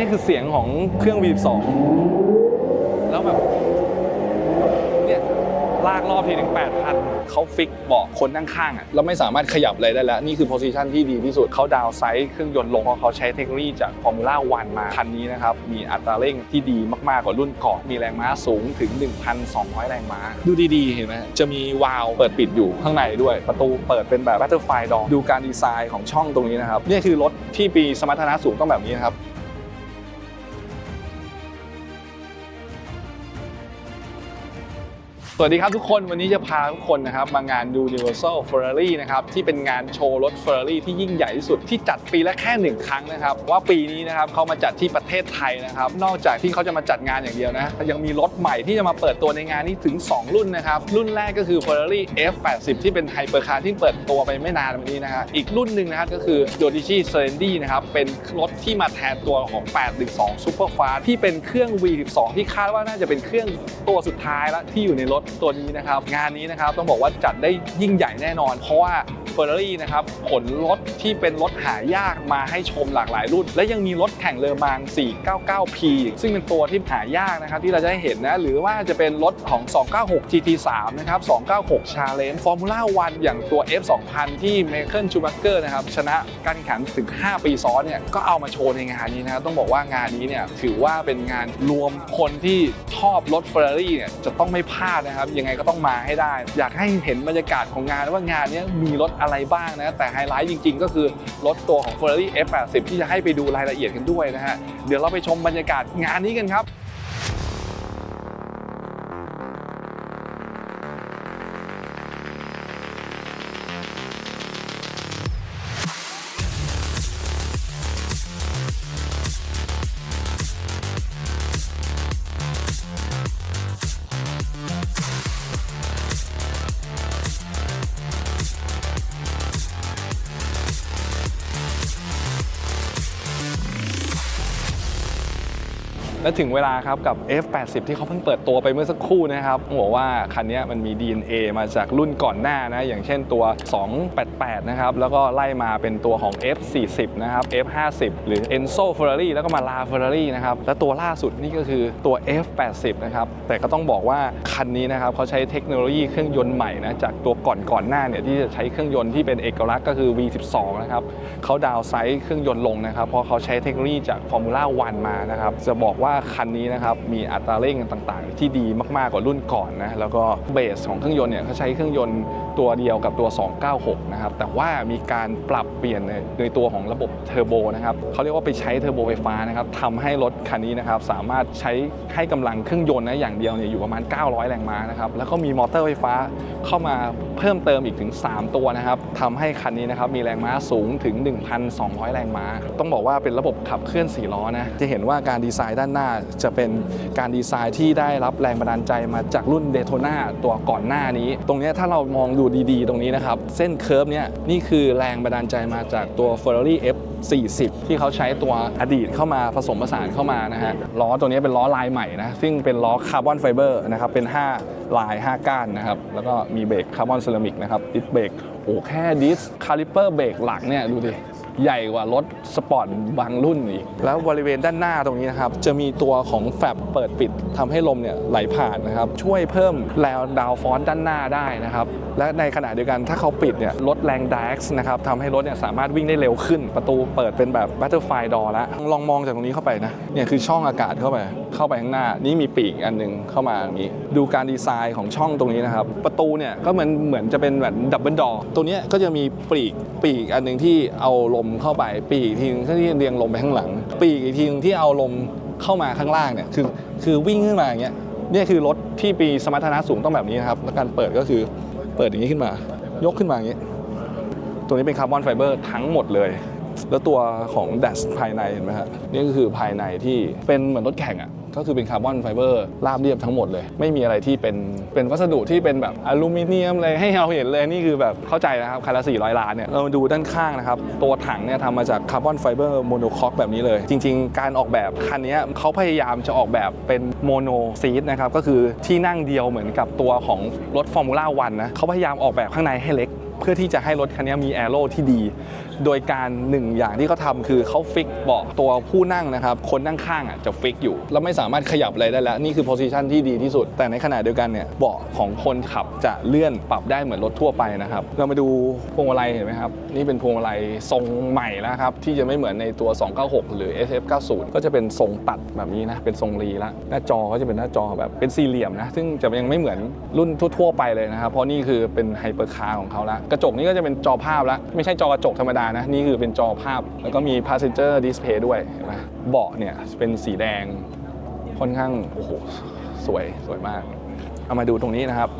นี่คือเสียงของเครื่อง V12 แล้วแบบเนี่ยลากรอบทีถึง8,000เขาฟิกเบาะคนนั่งข้างอะเราไม่สามารถขยับอะไรได้แล้ว นี่คือโพซิชันที่ดีที่สุดเขาดาวไซส์เครื่องยนต์ลงเพราะเขาใช้เทคโนโลยีจาก Formula 1มา คันนี้นะครับ มีอัตราเร่งที่ดีมากๆกว่ารุ่นก่อนมีแรงม้าสูงถึง 1,200 แรงม้า ดูดีๆ เห็นไหมจะมีวาล์วเปิดปิดอยู่ข้างในด้วย ประตูเปิดเป็นแบบ Butterfly Door ดูการดีไซน์ของช่องตรงนี้นะครับนี่คือรถที่ปีสมรรถนะสูงต้องแบบนี้นะครับ วัสดีครับทุกคนวันนี้จะพาทุกคนนะครับมางาน Universal Ferrari นะครับที่เป็นงานโชว์รถ Ferrari ที่ยิ่งใหญ่ที่สุดที่จัดปีละแค่หนึ่งครั้งนะครับ ว่าปีนี้นะครับเขามาจัดที่ประเทศไทยนะครับ นอกจากที่เขาจะมาจัดงานอย่างเดียวนะยังมีรถใหม่ที่จะมาเปิดตัวในงานนี้ถึง 2 รุ่นนะครับ รุ่นแรกก็คือ Ferrari F80 ที่เป็นไฮเปอร์คาร์ที่เปิดตัวไปไม่นานมานี้นะฮะอีกรุ่นหนึ่งนะครับก็คือ Dodici s e r e n d i นะครับเป็นรถที่มาแทนตัวของ 812 Superfast ที่เป็นเครื่อง V12 ที่คาดว่าน่าจะเป็นเครื่องตัวสุดท้ายแล้วที่อยู่ในรถตัวนี้นะครับ งานนี้นะครับต้องบอกว่าจัดได้ยิ่งใหญ่แน่นอน เพราะว่า Ferrari นะครับขนรถที่เป็นรถหายากมาให้ชมหลากหลายรุ่น และยังมีรถแข่งเลอมาง 499P ซึ่งเป็นตัวที่หายากนะครับที่เราจะได้เห็นนะหรือว่าจะเป็นรถของ 296 GT3 นะครับ 296 Challenge Formula 1อย่างตัว F2000 ที่ Michael Schumacher นะครับชนะการแข่งขันถึง 5 ปีซ้อนเนี่ยก็เอามาโชว์ในงานนี้นะครับต้องบอกว่างานนี้เนี่ยถือว่าเป็นงานรวมคนที่ชอบรถ Ferrari เนี่ยจะต้องไม่พลาดนะครับยังไงก็ต้องมาให้ได้ อยากให้เห็นบรรยากาศของงานว่างานนี้มีรถอะไรบ้างนะแต่ไฮไลท์จริง ๆ ก็คือรถตัวของ Ferrari F80 ที่จะให้ไปดูรายละเอียดกันด้วยนะฮะเดี๋ยวเราไปชมบรรยากาศงานนี้กันครับ และถึงเวลาครับกับ F80 ที่เขาเพิ่งเปิดตัวไปเมื่อสักครู่นะครับบอกว่าคันนี้มันมี DNA มาจากรุ่นก่อนหน้านะ อย่างเช่นตัว 288 นะครับ แล้วก็ไล่มาเป็นตัวของ F40 นะครับ F50 หรือ Enzo Ferrari แล้วก็มา La Ferrari นะครับ และตัวล่าสุดนี่ก็คือตัว F80 นะครับ แต่ก็ต้องบอกว่าคันนี้นะครับเขาใช้เทคโนโลยีเครื่องยนต์ใหม่นะ จากตัวก่อนก่อนหน้าเนี่ยที่จะใช้เครื่องยนต์ที่เป็นเอกลักษณ์ก็คือ V12 นะครับเขาดาวไซส์เครื่องยนต์ลงนะครับเพราะเขาใช้เทคโนโลยีจาก Formula 1 มานะครับจะบอกว่าคันนี้นะครับมีอัตราเร่งต่างๆ ที่ดีมากๆกว่ารุ่นก่อนนะแล้วก็เบสของเครื่องยนต์เนี่ยเขาใช้เครื่องยนต์ตัวเดียวกับตัว 296 นะครับแต่ว่ามีการปรับเปลี่ยนในในตัวของระบบเทอร์โบนะครับเขาเรียกว่าไปใช้เทอร์โบไฟฟ้านะครับทำให้รถคันนี้นะครับสามารถใช้ให้กำลังเครื่องยนต์นะอย่างเดียวเนี่ยอยู่ประมาณ 900 แรงม้านะครับแล้วก็มีมอเตอร์ไฟฟ้าเข้ามาเพิ่มเติมอีกถึง 3 ตัวนะครับทำให้คันนี้นะครับมีแรงม้าสูงถึง 1,200 แรงม้า ต้องบอกว่าเป็นระบบขับเคลื่อน4ล้อนะจะเห็นว่าการดีไซน์ด้านหน้าจะเป็นการดีไซน์ที่ได้รับแรงบันดาลใจมาจากรุ่นเดโ t นาตัวก่อนหน้านี้ ตรงนี้ถ้าเรามองดูดีๆ ตรงนี้นะครับ เส้นเคิร์ฟเนี่ยนี่คือแรงบันดาลใจมาจากตัว Ferrari F 40 ที่เขาใช้ตัวอดีตเข้ามาผสมผสานเข้ามานะฮะล้อตัวนี้เป็นล้อลายใหม่นะซึ่งเป็นล้อคาร์บอนไฟเบอร์นะครับเป็น 5 ลาย 5 ก้านนะครับแล้วก็มีเบรกคาร์บอนเซรามิกนะครับดิสเบรกโอ้แค่ดิสคาลิเปอร์เบรกหลังเนี่ยดูดิ ใหญ่กว่ารถสปอร์ตบางรุ่นอีก แล้วบริเวณด้านหน้าตรงนี้นะครับ จะมีตัวของแฟบเปิดปิดทำให้ลมเนี่ยไหลผ่านนะครับ ช่วยเพิ่มแรงดาวฟอนด้านหน้าได้นะครับ และในขณะเดียวกันถ้าเขาปิดเนี่ยลดแรงด x นะครับทำให้รถเนี่ยสามารถวิ่งได้เร็วขึ้น ประตูเปิดเป็นแบบ Butterfly Door แล้วลองมองจากตรงนี้เข้าไปนะเนี่ยคือช่องอากาศเข้าไปเข้าไปข้างหน้า นี่มีปีกอันหนึงเข้ามาอย่างนี้ ดูการดีไซน์ของช่องตรงนี้นะครับ ประตูเนี่ยก็เหมือนเหมือนจะเป็นแบบดับเบิลดอร์ตัวเนี้ยก็จะมีปีกปีกอันหนึ่งที่เอาลมเข้าไปปีกอีกทีนึงที่เรียงลมไปข้างหลัง ปีกอีกทีนึงที่เอาลมเข้ามาข้างล่างเนี่ยคือคือวิ่งขึ้นมาอย่างเงี้ยเนี่ยคือรถที่ปีสมรรถนะสูงต้องแบบนี้นะครับแล้วการเปิดก็คือเปิดอย่างนี้ขึ้นมา ยกขึ้นมาอย่างนี้ ตัวนี้เป็นคาร์บอนไฟเบอร์ทั้งหมดเลย แล้วตัวของแดชภายในเห็นไหมฮะนี่ก็คือภายในที่เป็นเหมือนรถแข่งอะ ก็คือเป็นคาร์บอนไฟเบอร์ราบเรียบทั้งหมดเลย ไม่มีอะไรที่เป็นเป็นวัสดุที่เป็นแบบอลูมิเนียมเลยให้เราเห็นเลยนี่คือแบบเข้าใจนะครับคันละ400 ล้านเนี่ยเรามาดูด้านข้างนะครับ ตัวถังเนี่ยทำมาจากคาร์บอนไฟเบอร์โมโนคอกแบบนี้เลย จริง ๆ การออกแบบคันนี้เขาพยายามจะออกแบบเป็นโมโนซีทนะครับก็คือที่นั่งเดียวเหมือนกับตัวของรถฟอร์มูล่าวันนะเขาพยายามออกแบบข้างในให้เล็ก เพื่อที่จะให้รถคันนี้มีแอโร่ที่ดี โดยการหนึ่งอย่างที่เขาทำคือเขาฟิกเบาะตัวผู้นั่งนะครับ คนนั่งข้างอะจะฟิกอยู่ แล้วไม่สามารถขยับอะไรได้แล้ว นี่คือโพซิชันที่ดีที่สุด แต่ในขณะเดียวกันเนี่ยเบาะของคนขับจะเลื่อนปรับได้เหมือนรถทั่วไปนะครับ เรามาดูพวงมาลัยเห็นไหมครับ นี่เป็นพวงมาลัยทรงใหม่แล้วครับ ที่จะไม่เหมือนในตัว 296 หรือ SF90 ก็จะเป็นทรงตัดแบบนี้นะ เป็นทรงรีละหน้าจอก็จะเป็นหน้าจอแบบเป็นสี่เหลี่ยมนะ ซึ่งจะยังไม่เหมือนรุ่นทั่ว ๆ ไปเลยนะครับ เพราะนี่คือเป็นไฮเปอร์คาร์ของเขาละกระจกนี่ก็จะเป็นจอภาพละไม่ใช่จอกระจกธรรมดานะ นี่คือเป็นจอภาพ แล้วก็มี passenger display ด้วยเห็นไหมเบาะเนี่ยเป็นสีแดงค่อนข้างโอ้โหสวยสวยมาก เอามาดูตรงนี้นะครับ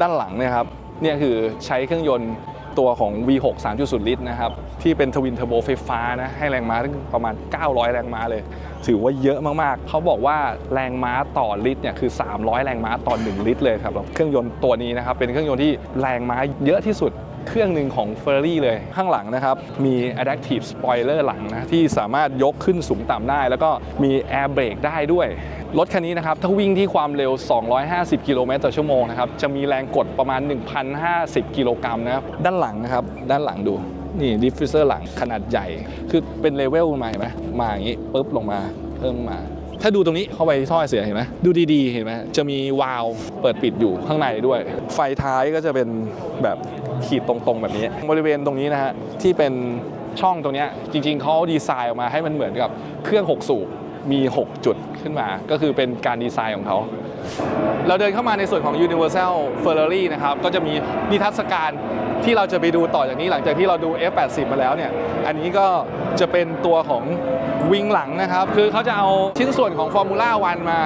ด้านหลังเนี่ยครับเนี่ยคือใช้เครื่องยนต์ตัวของ V6 3.0 ลิตรนะครับ ที่เป็นทวินเทอร์โบไฟฟ้านะ ให้แรงม้าถึงประมาณ 900 แรงม้าเลย ถือว่าเยอะมาก ๆ เขาบอกว่าแรงม้าต่อลิตรเนี่ยคือ 300 แรงม้าต่อ 1 ลิตรเลยครับเครื่องยนต์ตัวนี้นะครับ เป็นเครื่องยนต์ที่แรงม้าเยอะที่สุด เครื่องหนึ่งของ Ferrari เลยข้างหลังนะครับ มี Adaptive Spoiler หลังนะ ที่สามารถยกขึ้นสูงต่ำได้ แล้วก็มี Air Brake ได้ด้วย รถคันนี้นะครับ ถ้าวิ่งที่ความเร็ว 250 กิโลเมตรต่อชั่วโมงนะครับ จะมีแรงกดประมาณ 1,050 กิโลกรัมนะครับ ด้านหลังนะครับ ด้านหลังดูนี่ดิฟฟิวเซอร์หลังขนาดใหญ่ คือเป็นเลเวลมาเห็นไหมมาอย่างนี้ปุ๊บลงมาเพิ่มมาถ้าดูตรงนี้เข้าไปที่ท่อไอเสียเห็นไหมดูดีๆ เห็นไหมจะมีวาล์วเปิดปิดอยู่ข้างในด้วย ไฟท้ายก็จะเป็นแบบ ขีดตรงๆแบบนี้ บริเวณตรงนี้นะฮะที่เป็นช่องตรงนี้จริงๆเขาดีไซน์ออกมาให้มันเหมือนกับเครื่อง 6 สูบมี 6 จุดขึ้นมา ก็คือเป็นการดีไซน์ของเขา เราเดินเข้ามาในส่วนของ Universal Ferrari นะครับ ก็จะมีนิทรรศการที่เราจะไปดูต่อจากนี้หลังจากที่เราดู F80 มาแล้วเนี่ย อันนี้ก็จะเป็นตัวของวิงหลังนะครับ คือเขาจะเอาชิ้นส่วนของ Formula 1มา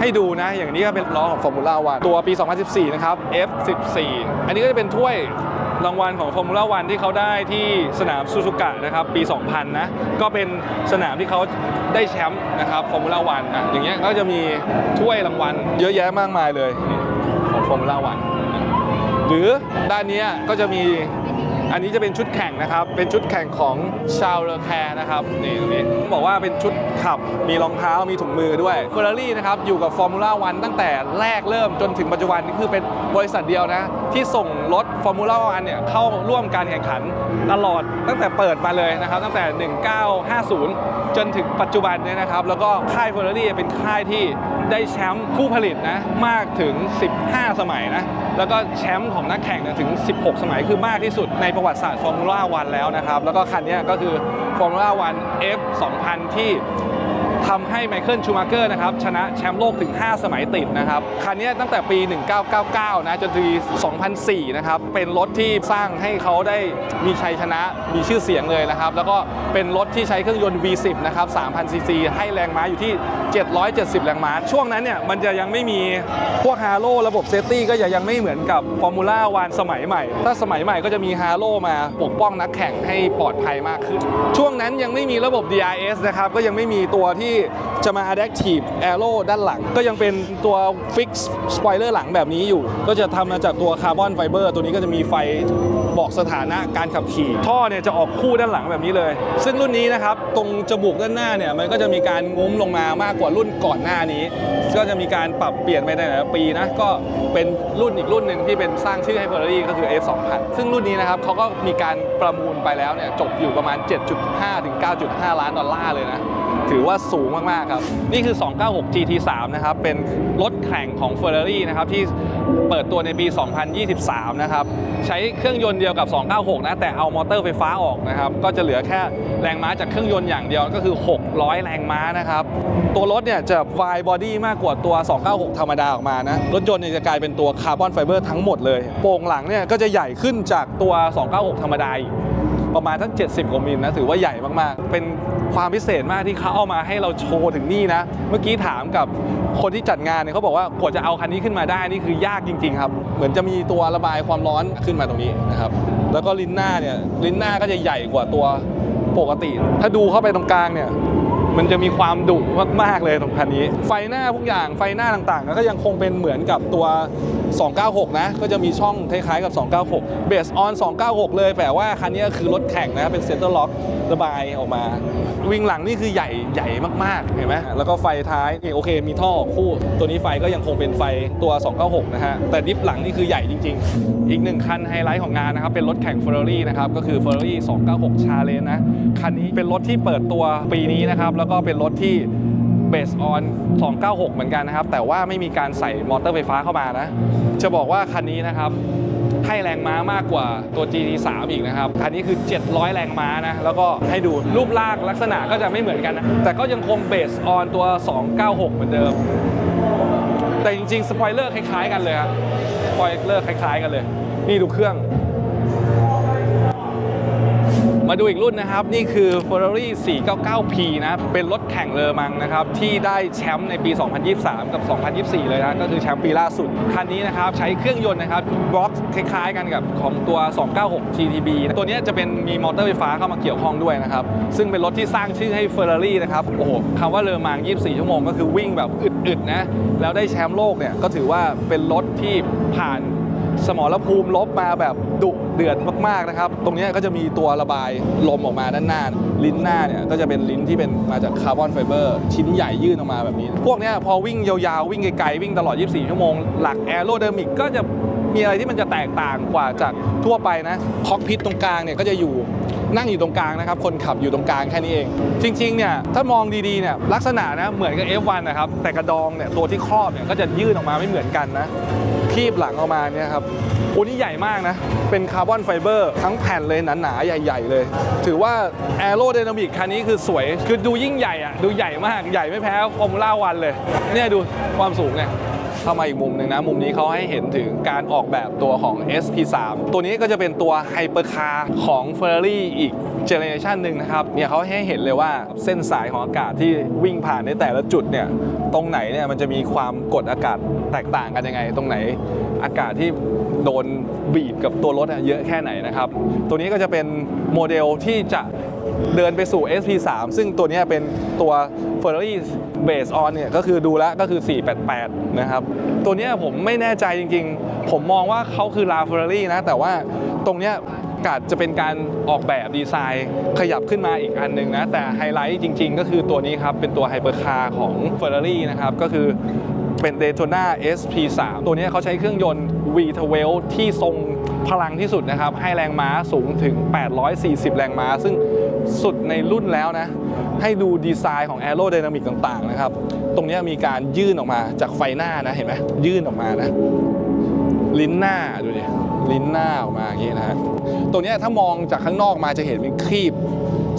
ให้ดูนะ อย่างนี้ก็เป็นล้อของ Formula 1ตัวปี 2014 นะครับ F14 อันนี้ก็จะเป็นถ้วยรางวัลของ Formula 1ที่เขาได้ที่สนามซูซูกะนะครับปี 2000 นะ ก็เป็นสนามที่เขาได้แชมป์นะครับ Formula 1อะอย่างเงี้ยก็จะมีถ้วยรางวัลเยอะแยะมากมายเลยนี่ของ Formula 1หรือด้านนี้ก็จะมี อันนี้จะเป็นชุดแข่งนะครับ เป็นชุดแข่งของชาวเลอแคร์นะครับนี่ตรงนี้ต้องบอกว่าเป็นชุดขับ มีรองเท้า มีถุงมือด้วยเฟอร์รารี่นะครับ อยู่กับฟอร์มูล่าวันตั้งแต่แรกเริ่มจนถึงปัจจุบันนี่คือเป็นบริษัทเดียวนะ ที่ส่งรถฟอร์มูล่าวันเนี่ยเข้าร่วมการแข่งขันตลอดตั้งแต่เปิดมาเลยนะครับ ตั้งแต่ 1950 จนถึงปัจจุบันเนี่ยนะครับ แล้วก็ค่ายเฟอร์รารี่เป็นค่ายที่ ได้แชมป์คู่ผลิตนะมากถึง 15 สมัยนะแล้วก็แชมป์ของนักแข่งถึง 16 สมัยคือมากที่สุดในประวัติศาสตร์ฟอร์มูล่าวันแล้วนะครับ แล้วก็คันนี้ก็คือฟอร์มูล่าวัน F 2000 ที่ ทำให้ไมเคิลชูมาเกอร์นะครับชนะแชมป์โลกถึง 5 สมัยติดนะครับ คันนี้ตั้งแต่ปี 1999 นะจนถึง 2004 นะครับ เป็นรถที่สร้างให้เขาได้มีชัยชนะมีชื่อเสียงเลยนะครับ แล้วก็เป็นรถที่ใช้เครื่องยนต์ V10 นะครับ3,000ซีซีให้แรงม้าอยู่ที่ 770 แรงม้า ช่วงนั้นเนี่ยมันจะยังไม่มีพวกฮาโ o ระบบเซฟตี้ก็ยังไม่เหมือนกับฟอร์มูล่าวันสมัยใหม่ ถ้าสมัยใหม่ก็จะมีฮาโ o มาปกป้องนักแข่งให้ปลอดภัยมากขึ้น ช่วงนั้นยังไม่มีระบบ DRS นะครับก็ยังไม่มีตัวที่จะมา Adaptive Aero ด้านหลัง ก็ยังเป็นตัว Fix Spoiler หลังแบบนี้อยู่ ก็จะทำมาจากตัวคาร์บอนไฟเบอร์ตัวนี้ก็จะมีไฟบอกสถานะการขับขี่ ท่อเนี่ยจะออกคู่ด้านหลังแบบนี้เลย ซึ่งรุ่นนี้นะครับ ตรงจมูกด้านหน้าเนี่ย มันก็จะมีการงุ้มลงมามากกว่ารุ่นก่อนหน้านี้ ก็จะมีการปรับเปลี่ยนไปในแต่ละปีนะ ก็เป็นรุ่นอีกรุ่นหนึ่งที่เป็นสร้างชื่อให้ Ferrari ก็คือ F2000 ซึ่งรุ่นนี้นะครับเขาก็มีการประมูลไปแล้วเนี่ยจบอยู่ประมาณ 7.5 ถึง 9.5 ล้านดอลลาร์เลยนะ ถือว่าสูงมาก ๆ ครับ นี่คือ 296 GT3 นะครับ เป็นรถแข่งของ Ferrari นะครับที่เปิดตัวในปี 2023 นะครับ ใช้เครื่องยนต์เดียวกับ 296 นะ แต่เอามอเตอร์ไฟฟ้าออกนะครับ ก็จะเหลือแค่แรงม้าจากเครื่องยนต์อย่างเดียวก็คือ 600 แรงม้านะครับ ตัวรถเนี่ยจะวายบอดี้มากกว่าตัว 296 ธรรมดาออกมานะ รถยนต์เนี่ยจะกลายเป็นตัวคาร์บอนไฟเบอร์ทั้งหมดเลย โป่งหลังเนี่ยก็จะใหญ่ขึ้นจากตัว 296 ธรรมดาประมาณทั้ง 70 กว่ามิลนะถือว่าใหญ่มาก ๆ เป็น ความพิเศษมากที่เขาเอามาให้เราโชว์ถึงนี่นะ เมื่อกี้ถามกับคนที่จัดงานเนี่ยเขาบอกว่ากว่าจะเอาคันนี้ขึ้นมาได้นี่คือยากจริง ๆ ครับ เหมือนจะมีตัวระบายความร้อนขึ้นมาตรงนี้นะครับ แล้วก็ลิ้นหน้าเนี่ยลิ้นหน้าก็จะใหญ่กว่าตัวปกติ ถ้าดูเข้าไปตรงกลางเนี่ย มันจะมีความดุมากๆเลยตรงคันนี้ ไฟหน้าพวกอย่างไฟหน้าต่างๆ ก็ยังคงเป็นเหมือนกับตัว 296 นะ ก็จะมีช่องคล้ายๆกับ 296 เบสออน 296 เลยแต่ว่าคันนี้คือรถแข่งนะเป็นเซ็นเตอร์ล็อกระบายออกมา วิงหลังนี่คือใหญ่ใหญ่มากๆเห็นไหมแล้วก็ไฟท้ายนี่โอเค มีท่อคู่ ตัวนี้ไฟก็ยังคงเป็นไฟตัว 296 นะฮะ แต่ดิฟหลังนี่คือใหญ่จริง ๆ อีกหนึ่งคันไฮไลท์ของงานนะครับ เป็นรถแข่ง Ferrari นะครับ ก็คือ Ferrari 296 Challenge นะ คันนี้เป็นรถที่เปิดตัวปีนี้นะครับแล้วแล้วก็เป็นรถที่เบสออน296 เหมือนกันนะครับ แต่ว่าไม่มีการใส่มอเตอร์ไฟฟ้าเข้ามานะ จะบอกว่าคันนี้นะครับ ให้แรงม้ามากกว่าตัว GT3 อีกนะครับ คันนี้คือ 700 แรงม้านะ แล้วก็ให้ดูรูปร่างลักษณะก็จะไม่เหมือนกันนะ แต่ก็ยังคงเบสออนตัว 296 เหมือนเดิม แต่จริงๆ สปอยเลอร์คล้ายๆกันเลยครับ สปอยเลอร์คล้ายๆกันเลย นี่ดูเครื่อง มาดูอีกรุ่นนะครับ นี่คือ Ferrari 499P นะ เป็นรถแข่งเลอมังนะครับ ที่ได้แชมป์ในปี 2023 กับ 2024 เลยนะ ก็คือแชมป์ปีล่าสุด คันนี้นะครับ ใช้เครื่องยนต์นะครับบล็อกคล้ายๆ กันกับของตัว 296 GTB นะตัวนี้จะเป็นมีมอเตอร์ไฟฟ้าเข้ามาเกี่ยวข้องด้วยนะครับ ซึ่งเป็นรถที่สร้างชื่อให้ Ferrari นะครับ โอ้โหคำว่าเลอมัง 24 ชั่วโมงก็คือวิ่งแบบอึดๆนะแล้วได้แชมป์โลกเนี่ยก็ถือว่าเป็นรถที่ผ่าน สมรภูมิลบมาแบบดุเดือดมากๆนะครับ ตรงนี้ก็จะมีตัวระบายลมออกมาด้านหน้า ลิ้นหน้าเนี่ยก็จะเป็นลิ้นที่เป็นมาจากคาร์บอนไฟเบอร์ชิ้นใหญ่ยื่นออกมาแบบนี้ พวกนี้พอวิ่งยาวๆ วิ่งไกลๆ วิ่งตลอด 24 ชั่วโมง หลักแอโรไดนามิกก็จะมีอะไรที่มันจะแตกต่างกว่าจากทั่วไปนะคอกพิทตรงกลางเนี่ยก็จะอยู่นั่งอยู่ตรงกลางนะครับ คนขับอยู่ตรงกลางแค่นี้เอง จริงๆเนี่ยถ้ามองดีๆเนี่ยลักษณะนะเหมือนกับ F1 นะครับแต่กระดองเนี่ยตัวที่ครอบเนี่ยก็จะยื่นออกมาไม่เหมือนกันนะ คีบหลังออกมาเนี่ยครับโอ้นี่ใหญ่มากนะ เป็นคาร์บอนไฟเบอร์ทั้งแผ่นเลยหนาๆ ใหญ่ ๆ เลย ถือว่าแอโร d y นามิกคันนี้คือสวย คือดูยิ่งใหญ่อะดูใหญ่มาก ใหญ่ไม่แพ้ฟอร์มูล่าวันเลย เนี่ยดูความสูงเนี่ยเข้ามาอีกมุมหนึ่งนะ มุมนี้เขาให้เห็นถึงการออกแบบตัวของ SP3 ตัวนี้ก็จะเป็นตัวไฮเปอร์คาร์ของ Ferrari อีก เจเนอเรชันหนึ่งนะครับเนี่ยเขาให้เห็นเลยว่าเส้นสายของอากาศที่วิ่งผ่านในแต่ละจุดเนี่ยตรงไหนเนี่ยมันจะมีความกดอากาศแตกต่างกันยังไง ตรงไหนอากาศที่โดนบีบกับตัวรถเยอะแค่ไหนนะครับ ตัวนี้ก็จะเป็นโมเดลที่จะเดินไปสู่ SP3 ซึ่งตัวนี้เป็นตัว Ferrari Base On เนี่ยก็คือดูแล้วก็คือ 488 นะครับ ตัวนี้ผมไม่แน่ใจจริงๆ ผมมองว่าเขาคือ La Ferrari นะ แต่ว่าตรงเนี้ย กาดจะเป็นการออกแบบดีไซน์ ขยับขึ้นมาอีกอันหนึงนะ แต่ไฮไลท์จริง ๆ ก็คือตัวนี้ครับ เป็นตัวไฮเปอร์คาร์ของ Ferrari นะครับ ก็คือเป็น Daytona SP3 ตัวนี้เขาใช้เครื่องยนต์ V12 ที่ทรงพลังที่สุดนะครับ ให้แรงม้าสูงถึง 840 แรงม้า ซึ่งสุดในรุ่นแล้วนะ ให้ดูดีไซน์ของ Aero Dynamic ต่าง ๆ นะครับ ตรงนี้มีการยื่นออกมาจากไฟหน้านะ เห็นไหมยื่นออกมานะ ลิ้นหน้าดูดิ ลิ้นหน้าออกมาอย่างนี้นะฮะตรงนี้ถ้ามองจากข้างนอกมาจะเห็นเป็นครีบ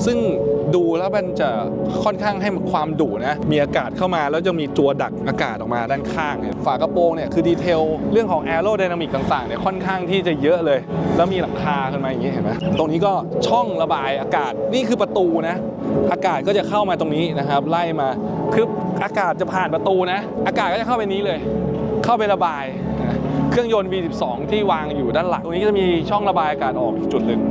ซึ่งดูแล้วมันจะค่อนข้างให้ความดุนะ มีอากาศเข้ามาแล้วจะมีตัวดักอากาศออกมาด้านข้างเนี่ยฝากระโปรงเนี่ยคือดีเทลเรื่องของแอโร d y นามิกต่างๆเนี่ยค่อนข้างที่จะเยอะเลย แล้วมีหลังคาขึ้นมาอย่างนี้เห็นไหมตรงนี้ก็ช่องระบายอากาศนี่คือประตูนะ อากาศก็จะเข้ามาตรงนี้นะครับ ไล่มาคืออากาศจะผ่านประตูนะ อากาศก็จะเข้าไปนี้เลย เข้าไประบาย เครื่องยนต์ V12 ที่วางอยู่ด้านหลัง ตรงนี้ก็จะมีช่องระบายอากาศออกจุดหนึ่ง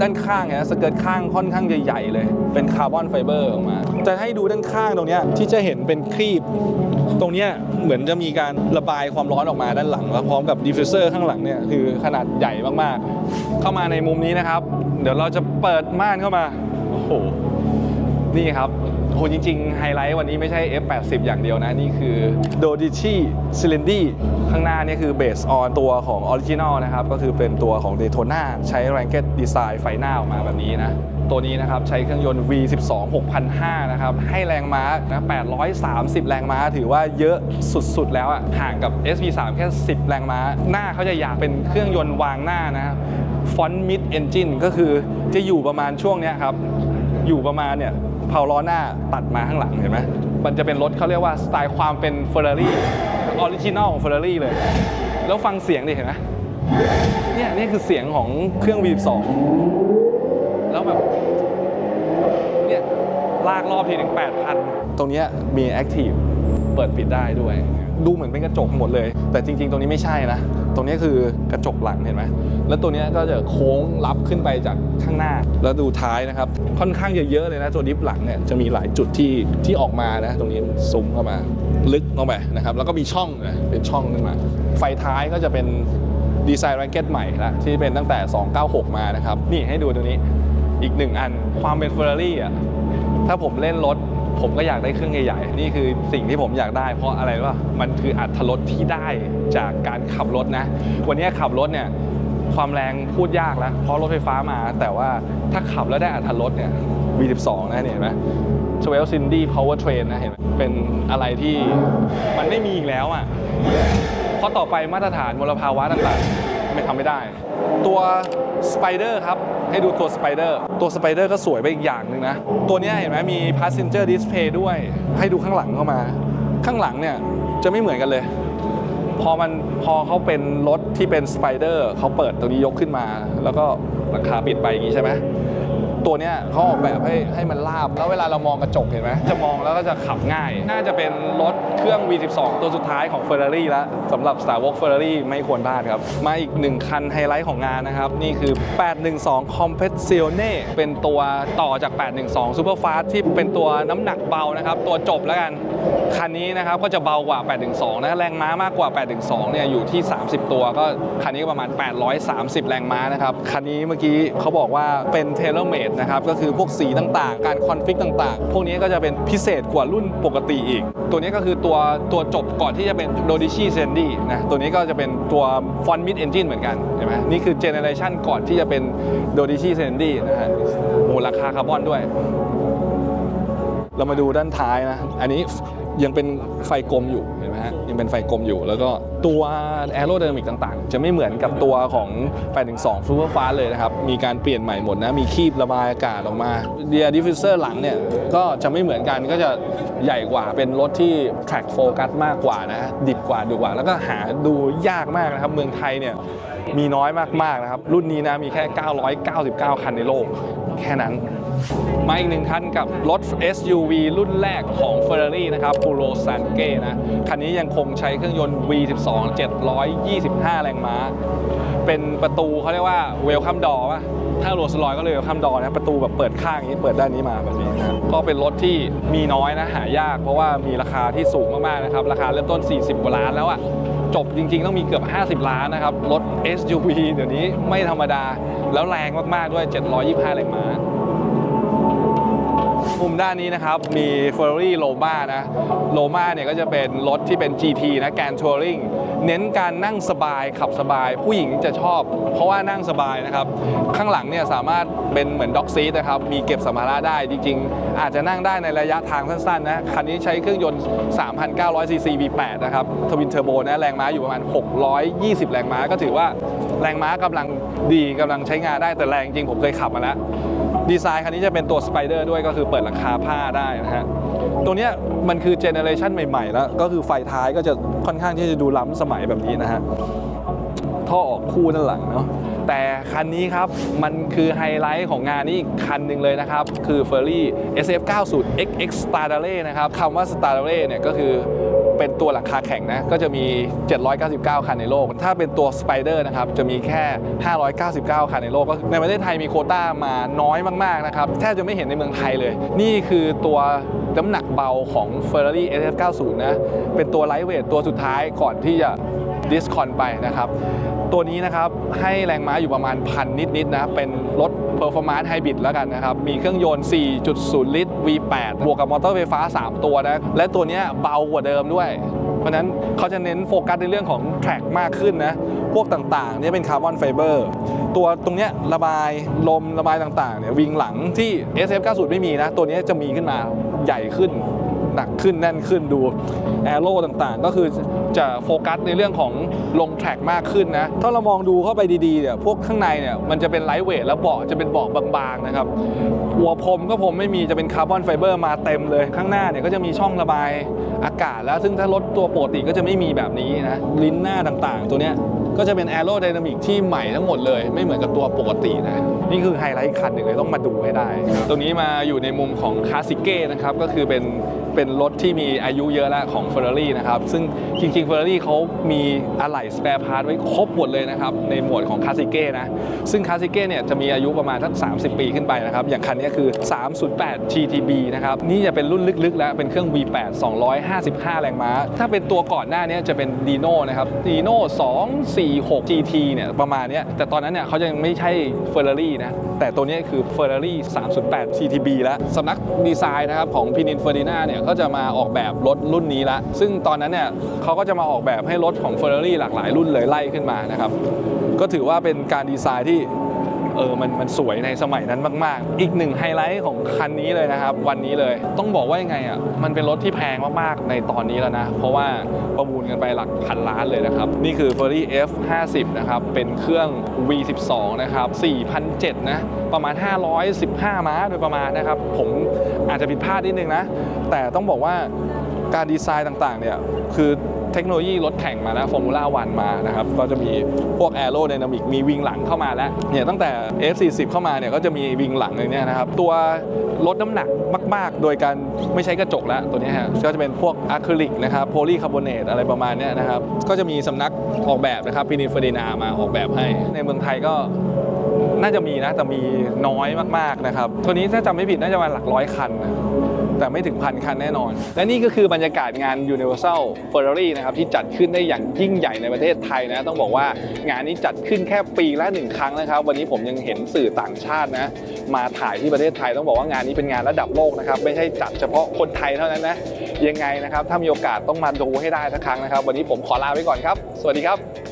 ด้านข้างเนี่ยสเกิร์ตข้างค่อนข้างใหญ่ๆเลย เป็นคาร์บอนไฟเบอร์ออกมา จะให้ดูด้านข้างตรงนี้ที่จะเห็นเป็นครีบ ตรงนี้เหมือนจะมีการระบายความร้อนออกมาด้านหลัง แล้วพร้อมกับดิฟฟิวเซอร์ข้างหลังเนี่ยคือขนาดใหญ่มากๆ เข้ามาในมุมนี้นะครับ เดี๋ยวเราจะเปิดม่านเข้ามา โอ้โห นี่ครับโหจริงๆ ไฮไลท์วันนี้ไม่ใช่ F80 อย่างเดียวนะ นี่คือ Dodici c i l i n d i ข้างหน้านี่คือเบสออนตัวของ Original นะครับ ก็คือเป็นตัวของ Daytona ใช้ Ranked Design ไฟหน้าออกมาแบบนี้นะ ตัวนี้นะครับ ใช้เครื่องยนต์ V12 6,500นะครับ ให้แรงม้านะ830 แรงม้าถือว่าเยอะสุดๆ แล้วอะห่างกับ SP3 แค่ 10 แรงม้า หน้าเขาจะอยากเป็นเครื่องยนต์วางหน้านะฟอนต์มิดเอนจินก็คือจะอยู่ประมาณช่วงเนี้ยครับ อยู่ประมาณเนี่ยเผาล้อหน้าตัดมาข้างหลังเห็นไหมมันจะเป็นรถเขาเรียกว่าสไตล์ความเป็นเฟอร์รารี่ออริจินอลของเฟอร์รารี่เลย แล้วฟังเสียงดิเห็นไหมเนี่ยนี่คือเสียงของเครื่อง V12 แล้วแบบเนี่ยลากรอบทีถึง 8,000 ตรงนี้มี Active เปิดปิดได้ด้วย ดูเหมือนเป็นกระจกหมดเลย แต่จริง ๆ ตรงนี้ไม่ใช่นะ ตรงนี้คือกระจกหลังเห็นไหมแล้วตัวนี้ก็จะโค้งรับขึ้นไปจากข้างหน้า แล้วดูท้ายนะครับ ค่อนข้างเยอะๆเลยนะตัวดิฟหลังเนี่ยจะมีหลายจุดที่ที่ออกมานะ ตรงนี้ซุ้มเข้ามา ลึกเข้าไปนะครับ แล้วก็มีช่องนะเป็นช่องขึ้นมา ไฟท้ายก็จะเป็นดีไซน์แรงเก็ตใหม่ละที่เป็นตั้งแต่ 296 มานะครับ นี่ให้ดูตัวนี้อีกหนึ่งอันความเป็น Ferrari อะถ้าผมเล่นรถ ผมก็อยากได้เครื่องใหญ่ๆ นี่คือสิ่งที่ผมอยากได้ เพราะอะไรวะมันคืออัตรถรสที่ได้จากการขับรถนะ วันนี้ขับรถเนี่ยความแรงพูดยากแล้ว เพราะรถไฟฟ้ามา แต่ว่าถ้าขับแล้วได้อัตรถรสเนี่ย V12 นะเนี่ยเห็นไหม12 Cindy Power Train นะเห็นไหมเป็นอะไรที่มันไม่มีอีกแล้วอะเพราะต่อไปมาตรฐานมลภาวะต่างๆ ไม่ทำไม่ได้ ตัวสไปเดอร์ครับให้ดูตัวสไปเดอร์ตัวสไปเดอร์ก็สวยไปอีกอย่างหนึ่งนะ ตัวนี้เห็นไหมมี passenger display ด้วย ให้ดูข้างหลังเข้ามา ข้างหลังเนี่ยจะไม่เหมือนกันเลย พอมันพอเขาเป็นรถที่เป็นสไปเดอร์เขาเปิดตรงนี้ยกขึ้นมา แล้วก็หลังคาปิดไปอย่างนี้ใช่ไหม ตัวเนี้ยเขาออกแบบให้ให้มันราบ แล้วเวลาเรามองกระจกเห็นไหมจะมองแล้วก็จะขับง่าย น่าจะเป็นรถเครื่อง V12 ตัวสุดท้ายของ Ferrari แล้วสำหรับ Star Wars Ferrari ไม่ควรพลาดครับ มาอีกหนึ่งคันไฮไลท์ของงานนะครับ นี่คือ 812 Competizione เป็นตัวต่อจาก 812 Superfast ที่เป็นตัวน้ำหนักเบานะครับ ตัวจบแล้วกัน คันนี้นะครับก็จะเบากว่า 812 นะแรงม้ามากกว่า 812 เนี่ยอยู่ที่ 30 ตัวก็คันนี้ก็ประมาณ 830 แรงม้านะครับคันนี้เมื่อกี้เขาบอกว่าเป็น tailor made นะครับก็คือพวกสีต่างๆ การคอนฟิกต่างๆ พวกนี้ก็จะเป็นพิเศษกว่ารุ่นปกติอีก ตัวนี้ก็คือตัวตัวจบก่อนที่จะเป็นโดดิชี่เซนดี้นะตัวนี้ก็จะเป็นตัวฟอนมิดเอนจินเหมือนกันเห็นไหมนี่คือเจเนอเรชันก่อนที่จะเป็นโดดิชี่เซนดี้นะฮะโอ้ราคาคาร์บอนด้วย เรามาดูด้านท้ายนะ อันนี้ยังเป็นไฟกลมอยู่เห็นไหมฮะยังเป็นไฟกลมอยู่ แล้วก็ตัวแอโร d y นามิกต่างๆ จะไม่เหมือนกับตัวของ812 Super Fast เลยนะครับ มีการเปลี่ยนใหม่หมดนะ มีคีบระบายอากาศออกมาเดียร์ดิฟฟิเซอร์หลังเนี่ย ก็จะไม่เหมือนกันก็จะใหญ่กว่าเป็นรถที่ track focus มากกว่านะ ดิบกว่าดูกว่า แล้วก็หาดูยากมากนะครับ เมืองไทยเนี่ยมีน้อยมากๆนะครับ รุ่นนี้นะมีแค่ 999 คันในโลก แค่นั้น มาอีกหนึ่งคันกับรถ SUV รุ่นแรกของ Ferrari นะครับ Puro s a n g e นะ คันนี้ยังคงใช้เครื่องยนต์ V12 725 แรงม้า เป็นประตูเขาเรียกว่า Welcome Door ป่ะถ้าโรลส์รอยก็เลย Welcome Door นะประตูแบบเปิดข้างอย่างนี้เปิดด้านนี้มาแบบนี้นะก็เป็นรถที่มีน้อยนะหายาก เพราะว่ามีราคาที่สูงมากๆนะครับ ราคาเริ่มต้น 40กว่าล้านแล้วอะจบจริงๆ ต้องมีเกือบ 50 ล้านนะครับ รถ SUV เดี๋ยวนี้ไม่ธรรมดา แล้วแรงมาก ๆ ด้วย 725แรงม้ามุมด้านนี้นะครับ มี Ferrari Roma นะ Roma เนี่ยก็จะเป็นรถที่เป็น GT นะแกนทัวริง เน้นการนั่งสบายขับสบาย ผู้หญิงจะชอบ เพราะว่านั่งสบายนะครับ ข้างหลังเนี่ยสามารถเป็นเหมือนด็อกซีทนะครับ มีเก็บสัมภาระได้จริง ๆ อาจจะนั่งได้ในระยะทางสั้นๆนะ คันนี้ใช้เครื่องยนต์ 3,900 ซีซี V8 นะครับ ทวินเทอร์โบนะแรงม้าอยู่ประมาณ 620 แรงม้าก็ถือว่าแรงม้ากำลังดีกำลังใช้งานได้แต่แรงจริงผมเคยขับมาแล้วดีไซน์คันนี้จะเป็นตัวสไปเดอร์ด้วยก็คือเปิดหลังคาผ้าได้นะฮะ ตัวเนี้ย มันคือเจเนอเรชันใหม่ๆ แล้ว ก็คือไฟท้ายก็จะค่อนข้างที่จะดูล้ำสมัยแบบนี้นะฮะท่อออกคู่ด้านหลังเนาะแต่คันนี้ครับมันคือไฮไลท์ของงานนี้อีกคันหนึ่งเลยนะครับ คือ Ferrari SF90 XX Stradale นะครับคำว่า Stradale เนี่ยก็คือเป็นตัวหลังคาแข่งนะ ก็จะมี 799 คันในโลก ถ้าเป็นตัว Spider นะครับ จะมีแค่ 599 คันในโลก ก็ในประเทศไทยมีโคต้ามาน้อยมาก ๆ นะครับ แทบจะไม่เห็นในเมืองไทยเลย นี่คือตัวน้ำหนักเบาของ Ferrari SF90 นะ เป็นตัวไลท์เวทตัวสุดท้ายก่อนที่จะดิสคอนไปนะครับ ตัวนี้นะครับให้แรงม้าอยู่ประมาณพันนิดๆนะ เป็นรถ Performance Hybrid แล้วกันนะครับ มีเครื่องยนต์ 4.0 ลิตร V8 บวกกับมอเตอร์ไฟฟ้า 3 ตัวนะ และตัวนี้เบากว่าเดิมด้วยเพราะนั้นเขาจะเน้นโฟกัสในเรื่องของแทร็กมากขึ้นนะ พวกต่างๆนี่เป็นคาร์บอนไฟเบอร์ ตัวตรงเนี้ยระบายลมระบายต่างๆเนี่ยวิงหลังที่ SF90 ไม่มีนะ ตัวนี้จะมีขึ้นมา ใหญ่ขึ้น หนักขึ้นแน่นขึ้นดูแอโร่ต่างๆ ก็คือจะโฟกัสในเรื่องของลงแทร็กมากขึ้นนะ ถ้าเรามองดูเข้าไปดีๆเนี่ยพวกข้างในเนี่ยมันจะเป็นไลท์เวทแล้วเบาะจะเป็นเบาะบางๆนะครับหัวพรมก็ผมไม่มีจะเป็นคาร์บอนไฟเบอร์มาเต็มเลยข้างหน้าเนี่ยก็จะมีช่องระบายอากาศแล้วซึ่งถ้ารถตัวปกติก็จะไม่มีแบบนี้นะลิ้นหน้าต่างๆ ตัวเนี้ย ก็จะเป็นแอโร d y นามิกที่ใหม่ทั้งหมดเลย ไม่เหมือนกับตัวปกตินะ นี่คือไฮไลท์อีกคันหนึ่งเลยต้องมาดูให้ได้ตรงนี้มาอยู่ในมุมของคาสิเก้นะครับก็คือเป็น เป็นรถที่มีอายุเยอะแล้วของ Ferrari นะครับ ซึ่งจริงๆ Ferrari เขามีอะไหล่สเปร์พาร์ทไว้ครบหมดเลยนะครับ ในหมวดของคาสิเก้นะ ซึ่งคาสิเก้เนี่ยจะมีอายุประมาณสัก30 ปีขึ้นไปนะครับ อย่างคันนี้คือ 308 GTB นะครับ นี่จะเป็นรุ่นลึกๆ แล้วเป็นเครื่อง V8 255 แรงม้า ถ้าเป็นตัวก่อนหน้านี้จะเป็น Dino นะครับ Dino 246 GT เนี่ยประมาณนี้แต่ตอนนั้นเนี่ยเขายังไม่ใช่ Ferrari นะแต่ตัวนี้คือ Ferrari 308 GTB แล้วสำนักดีไซน์นะครับของพินินเฟอร์ดินาเนี่ยก็จะมาออกแบบรถรุ่นนี้ละ ซึ่งตอนนั้นเนี่ยเขาก็จะมาออกแบบให้รถของ Ferrari หลากหลายรุ่นเลยไล่ขึ้นมานะครับ ก็ถือว่าเป็นการดีไซน์ที่เออมันมันสวยในสมัยนั้นมาก ๆ อีกหนึ่งไฮไลท์ของคันนี้เลยนะครับ วันนี้เลยต้องบอกว่ายังไงอะมันเป็นรถที่แพงมาก ๆ ในตอนนี้แล้วนะ เพราะว่าประมูลกันไปหลักพันล้านเลยนะครับ นี่คือ Ferrari F50 นะครับ เป็นเครื่อง V12 นะครับ4,007นะ ประมาณ 515 ม้าโดยประมาณนะครับ ผม อาจจะผิดพลาดนิดนึงนะ แต่ต้องบอกว่าการดีไซน์ต่างๆเนี่ยคือเทคโนโลยีรถแข่งมาแล้วฟอร์มูล่าวันมานะครับ ก็จะมีพวกแอโร d y นามิกมีวิงหลังเข้ามาแล้วเนี่ยตั้งแต่ F40 เข้ามาเนี่ยก็จะมีวิงหลังเลยเนี่ยนะครับ ตัวลดน้ำหนักมาก ๆ โดยการไม่ใช้กระจกแล้วตัวนี้ฮะก็จะเป็นพวกอะคริลิกนะครับโพลีคาร์บอเนตอะไรประมาณเนี้ยนะครับ ก็จะมีสำนักออกแบบนะครับพินิฟเดนามาออกแบบให้ ในเมืองไทยก็ น่าจะมีนะแต่มีน้อยมากๆนะครับตัวนี้ถ้าจำไม่ผิดน่าจะมาหลักร้อยคันนะแต่ไม่ถึงพันคันแน่นอน และนี่ก็คือบรรยากาศงาน Universal Ferrari นะครับที่จัดขึ้นได้อย่างยิ่งใหญ่ในประเทศไทยนะต้องบอกว่างานนี้จัดขึ้นแค่ปีละหนึ่งครั้งนะครับ วันนี้ผมยังเห็นสื่อต่างชาตินะมาถ่ายที่ประเทศไทยต้องบอกว่างานนี้เป็นงานระดับโลกนะครับไม่ใช่จัดเฉพาะคนไทยเท่านั้นนะยังไงนะครับถ้ามีโอกาสต้องมาดูให้ได้สักครั้งนะครับ วันนี้ผมขอลาไปก่อนครับ สวัสดีครับ